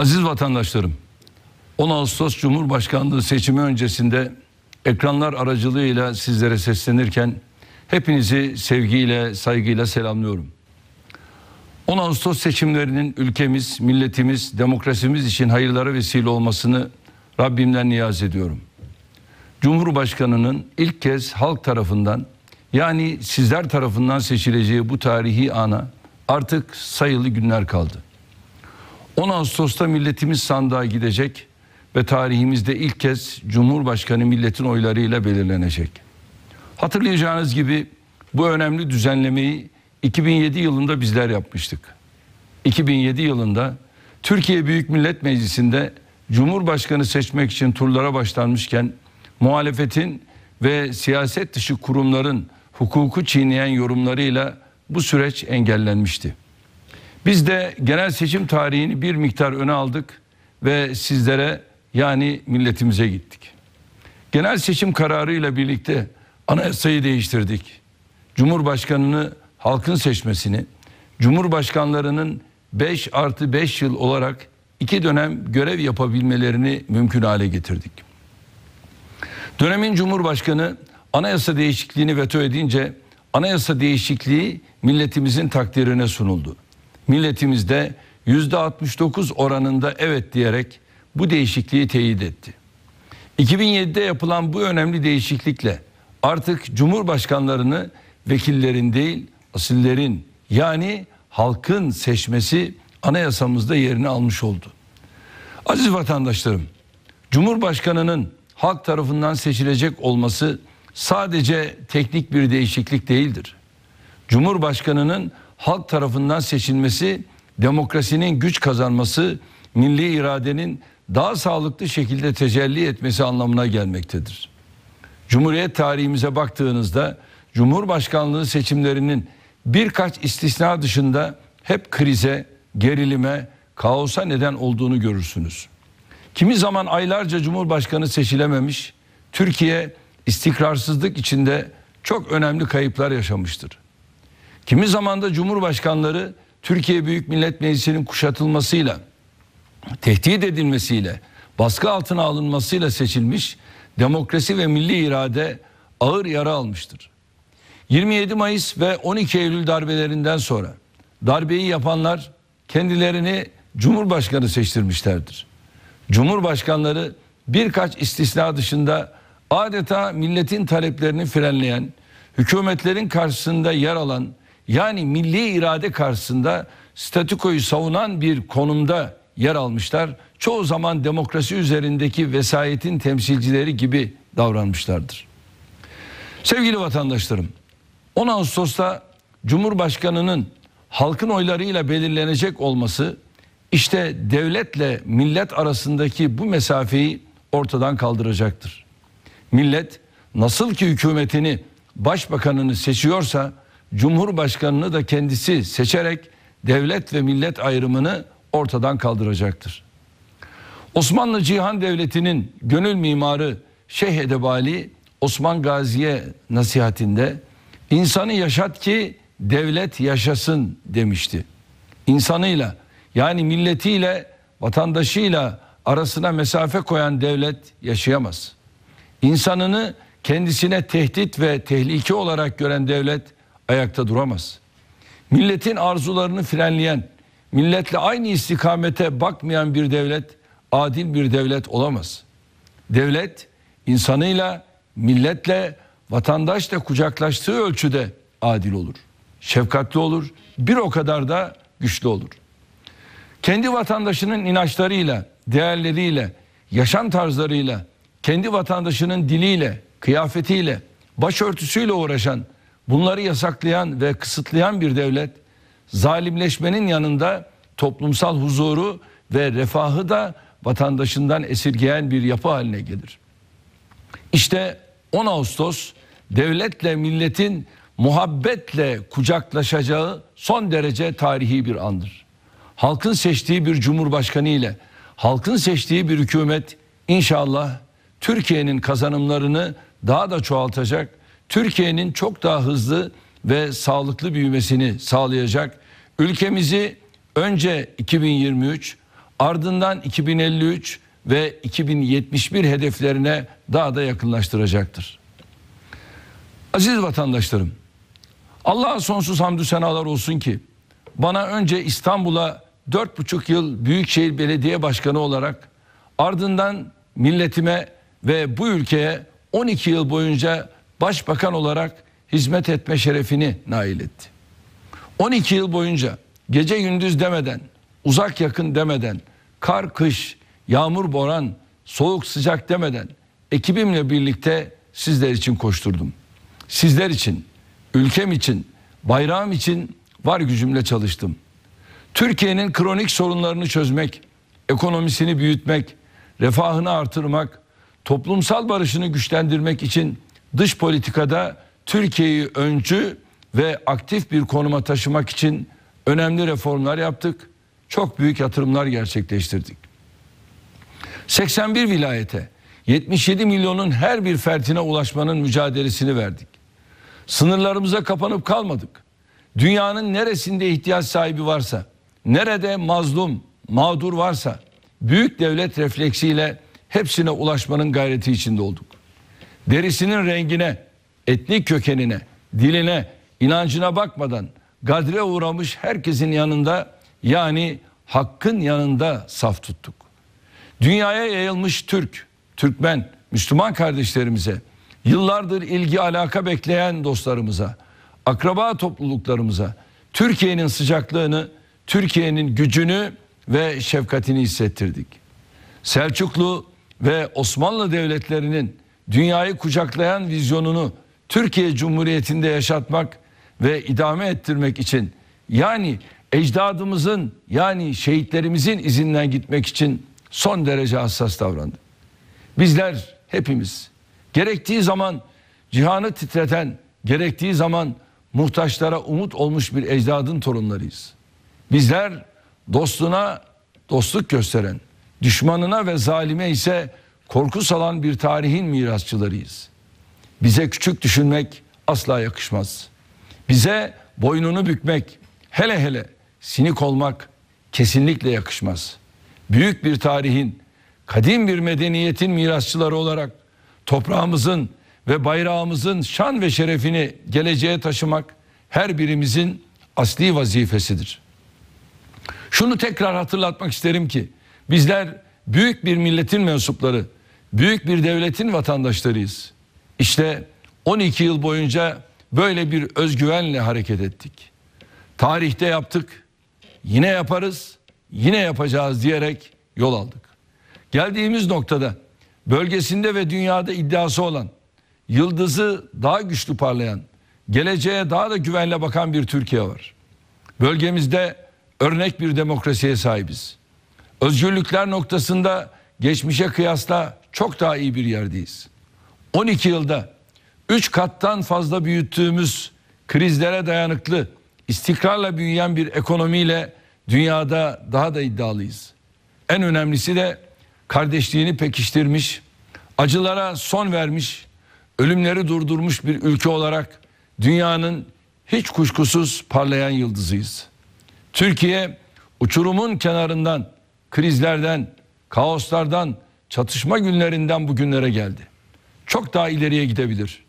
Aziz vatandaşlarım, 10 Ağustos Cumhurbaşkanlığı seçimi öncesinde ekranlar aracılığıyla sizlere seslenirken hepinizi sevgiyle, saygıyla selamlıyorum. 10 Ağustos seçimlerinin ülkemiz, milletimiz, demokrasimiz için hayırlara vesile olmasını Rabbimden niyaz ediyorum. Cumhurbaşkanının ilk kez halk tarafından yani sizler tarafından seçileceği bu tarihi ana artık sayılı günler kaldı. 10 Ağustos'ta milletimiz sandığa gidecek ve tarihimizde ilk kez Cumhurbaşkanı milletin oylarıyla belirlenecek. Hatırlayacağınız gibi bu önemli düzenlemeyi 2007 yılında bizler yapmıştık. 2007 yılında Türkiye Büyük Millet Meclisi'nde Cumhurbaşkanı seçmek için turlara başlanmışken muhalefetin ve siyaset dışı kurumların hukuku çiğneyen yorumlarıyla bu süreç engellenmişti. Biz de genel seçim tarihini bir miktar öne aldık ve sizlere yani milletimize gittik. Genel seçim kararıyla birlikte anayasayı değiştirdik. Cumhurbaşkanını halkın seçmesini, Cumhurbaşkanlarının 5 artı 5 yıl olarak iki dönem görev yapabilmelerini mümkün hale getirdik. Dönemin Cumhurbaşkanı anayasa değişikliğini veto edince anayasa değişikliği milletimizin takdirine sunuldu. Milletimiz de yüzde 69 oranında evet diyerek bu değişikliği teyit etti. 2007'de yapılan bu önemli değişiklikle artık cumhurbaşkanlarını vekillerin değil asillerin yani halkın seçmesi anayasamızda yerini almış oldu. Aziz vatandaşlarım, Cumhurbaşkanının halk tarafından seçilecek olması sadece teknik bir değişiklik değildir. Cumhurbaşkanının halk tarafından seçilmesi demokrasinin güç kazanması, milli iradenin daha sağlıklı şekilde tecelli etmesi anlamına gelmektedir. Cumhuriyet tarihimize baktığınızda Cumhurbaşkanlığı seçimlerinin birkaç istisna dışında hep krize, gerilime, kaosa neden olduğunu görürsünüz. Kimi zaman aylarca Cumhurbaşkanı seçilememiş, Türkiye istikrarsızlık içinde çok önemli kayıplar yaşamıştır. Kimi zaman da Cumhurbaşkanları Türkiye Büyük Millet Meclisi'nin kuşatılmasıyla, tehdit edilmesiyle, baskı altına alınmasıyla seçilmiş, demokrasi ve milli irade ağır yara almıştır. 27 Mayıs ve 12 Eylül darbelerinden sonra darbeyi yapanlar kendilerini Cumhurbaşkanı seçtirmişlerdir. Cumhurbaşkanları birkaç istisna dışında adeta milletin taleplerini frenleyen, hükümetlerin karşısında yer alan yani milli irade karşısında statükoyu savunan bir konumda yer almışlar. Çoğu zaman demokrasi üzerindeki vesayetin temsilcileri gibi davranmışlardır. Sevgili vatandaşlarım, 10 Ağustos'ta Cumhurbaşkanı'nın halkın oylarıyla belirlenecek olması işte devletle millet arasındaki bu mesafeyi ortadan kaldıracaktır. Millet nasıl ki hükümetini, başbakanını seçiyorsa Cumhurbaşkanını da kendisi seçerek devlet ve millet ayrımını ortadan kaldıracaktır. Osmanlı Cihan Devleti'nin gönül mimarı Şeyh Edebali Osman Gazi'ye nasihatinde insanı yaşat ki devlet yaşasın demişti. İnsanıyla yani milletiyle vatandaşıyla arasına mesafe koyan devlet yaşayamaz. İnsanını kendisine tehdit ve tehlike olarak gören devlet ayakta duramaz. Milletin arzularını frenleyen, milletle aynı istikamete bakmayan bir devlet adil bir devlet olamaz. Devlet insanıyla, milletle, vatandaşla kucaklaştığı ölçüde adil olur. Şefkatli olur, bir o kadar da güçlü olur. Kendi vatandaşının inançlarıyla, değerleriyle, yaşam tarzlarıyla, kendi vatandaşının diliyle, kıyafetiyle, başörtüsüyle uğraşan, bunları yasaklayan ve kısıtlayan bir devlet, zalimleşmenin yanında toplumsal huzuru ve refahı da vatandaşından esirgeyen bir yapı haline gelir. İşte 10 Ağustos devletle milletin muhabbetle kucaklaşacağı son derece tarihi bir andır. Halkın seçtiği bir cumhurbaşkanı ile halkın seçtiği bir hükümet inşallah Türkiye'nin kazanımlarını daha da çoğaltacak, Türkiye'nin çok daha hızlı ve sağlıklı büyümesini sağlayacak, ülkemizi önce 2023 ardından 2053 ve 2071 hedeflerine daha da yakınlaştıracaktır. Aziz vatandaşlarım, Allah'a sonsuz hamdü senalar olsun ki bana önce İstanbul'a dört buçuk yıl Büyükşehir Belediye Başkanı olarak ardından milletime ve bu ülkeye 12 yıl boyunca başbakan olarak hizmet etme şerefini nail etti. 12 yıl boyunca gece gündüz demeden, uzak yakın demeden, kar kış, yağmur boran, soğuk sıcak demeden ekibimle birlikte sizler için koşturdum. Sizler için, ülkem için, bayrağım için var gücümle çalıştım. Türkiye'nin kronik sorunlarını çözmek, ekonomisini büyütmek, refahını artırmak, toplumsal barışını güçlendirmek için dış politikada Türkiye'yi öncü ve aktif bir konuma taşımak için önemli reformlar yaptık. Çok büyük yatırımlar gerçekleştirdik. 81 vilayete 77 milyonun her bir fertine ulaşmanın mücadelesini verdik. Sınırlarımıza kapanıp kalmadık. Dünyanın neresinde ihtiyaç sahibi varsa, nerede mazlum, mağdur varsa büyük devlet refleksiyle hepsine ulaşmanın gayreti içinde olduk. Derisinin rengine, etnik kökenine, diline, inancına bakmadan gadre uğramış herkesin yanında yani hakkın yanında saf tuttuk. Dünyaya yayılmış Türk, Türkmen, Müslüman kardeşlerimize, yıllardır ilgi alaka bekleyen dostlarımıza, akraba topluluklarımıza Türkiye'nin sıcaklığını, Türkiye'nin gücünü ve şefkatini hissettirdik. Selçuklu ve Osmanlı devletlerinin dünyayı kucaklayan vizyonunu Türkiye Cumhuriyeti'nde yaşatmak ve idame ettirmek için yani ecdadımızın yani şehitlerimizin izinden gitmek için son derece hassas davrandı. Bizler hepimiz gerektiği zaman cihanı titreten, gerektiği zaman muhtaçlara umut olmuş bir ecdadın torunlarıyız. Bizler dostuna dostluk gösteren, düşmanına ve zalime ise korku salan bir tarihin mirasçılarıyız. Bize küçük düşünmek asla yakışmaz. Bize boynunu bükmek, hele hele sinik olmak kesinlikle yakışmaz. Büyük bir tarihin, kadim bir medeniyetin mirasçıları olarak toprağımızın ve bayrağımızın şan ve şerefini geleceğe taşımak her birimizin asli vazifesidir. Şunu tekrar hatırlatmak isterim ki bizler büyük bir milletin mensupları, büyük bir devletin vatandaşlarıyız. İşte 12 yıl boyunca böyle bir özgüvenle hareket ettik. Tarihte yaptık, yine yaparız, yine yapacağız diyerek yol aldık. Geldiğimiz noktada bölgesinde ve dünyada iddiası olan, yıldızı daha güçlü parlayan, geleceğe daha da güvenle bakan bir Türkiye var. Bölgemizde örnek bir demokrasiye sahibiz. Özgürlükler noktasında geçmişe kıyasla çok daha iyi bir yerdeyiz. 12 yılda 3 kattan fazla büyüttüğümüz krizlere dayanıklı, istikrarla büyüyen bir ekonomiyle dünyada daha da iddialıyız. En önemlisi de kardeşliğini pekiştirmiş, acılara son vermiş, ölümleri durdurmuş bir ülke olarak dünyanın hiç kuşkusuz parlayan yıldızıyız. Türkiye uçurumun kenarından, krizlerden, kaoslardan, çatışma günlerinden bugünlere geldi. Çok daha ileriye gidebilir.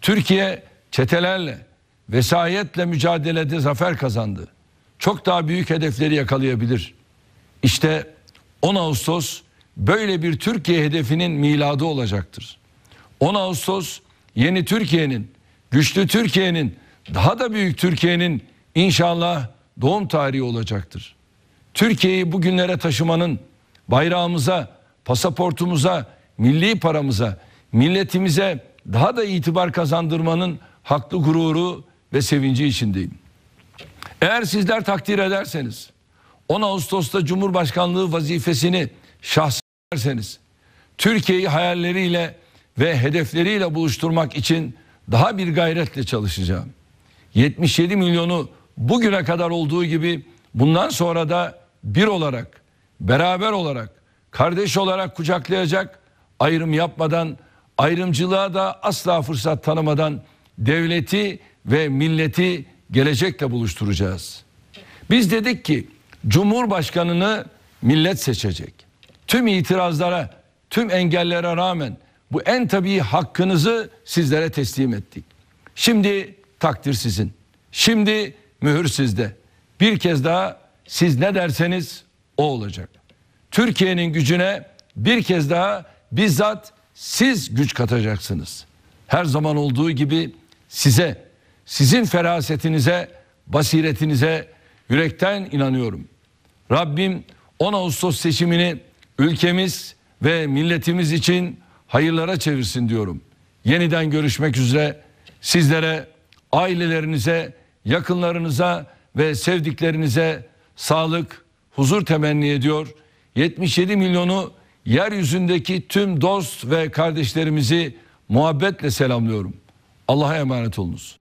Türkiye çetelerle, vesayetle mücadelede zafer kazandı. Çok daha büyük hedefleri yakalayabilir. İşte 10 Ağustos böyle bir Türkiye hedefinin miladı olacaktır. 10 Ağustos yeni Türkiye'nin, güçlü Türkiye'nin, daha da büyük Türkiye'nin inşallah doğum tarihi olacaktır. Türkiye'yi bugünlere taşımanın bayrağımıza, pasaportumuza, milli paramıza, milletimize daha da itibar kazandırmanın haklı gururu ve sevinci içindeyim. Eğer sizler takdir ederseniz 10 Ağustos'ta Cumhurbaşkanlığı vazifesini şahsederseniz Türkiye'yi hayalleriyle ve hedefleriyle buluşturmak için daha bir gayretle çalışacağım. 77 milyonu bugüne kadar olduğu gibi bundan sonra da bir olarak, beraber olarak, kardeş olarak kucaklayacak, ayrım yapmadan, ayrımcılığa da asla fırsat tanımadan devleti ve milleti gelecekle buluşturacağız. Biz dedik ki Cumhurbaşkanını millet seçecek. Tüm itirazlara, tüm engellere rağmen bu en tabii hakkınızı sizlere teslim ettik. Şimdi takdir sizin. Şimdi mühür sizde. Bir kez daha siz ne derseniz o olacak. Türkiye'nin gücüne bir kez daha bizzat siz güç katacaksınız. Her zaman olduğu gibi size, sizin ferasetinize, basiretinize yürekten inanıyorum. Rabbim 10 Ağustos seçimini ülkemiz ve milletimiz için hayırlara çevirsin diyorum. Yeniden görüşmek üzere sizlere, ailelerinize, yakınlarınıza ve sevdiklerinize sağlık, huzur temenni ediyor. 77 milyonu yeryüzündeki tüm dost ve kardeşlerimizi muhabbetle selamlıyorum. Allah'a emanet olunuz.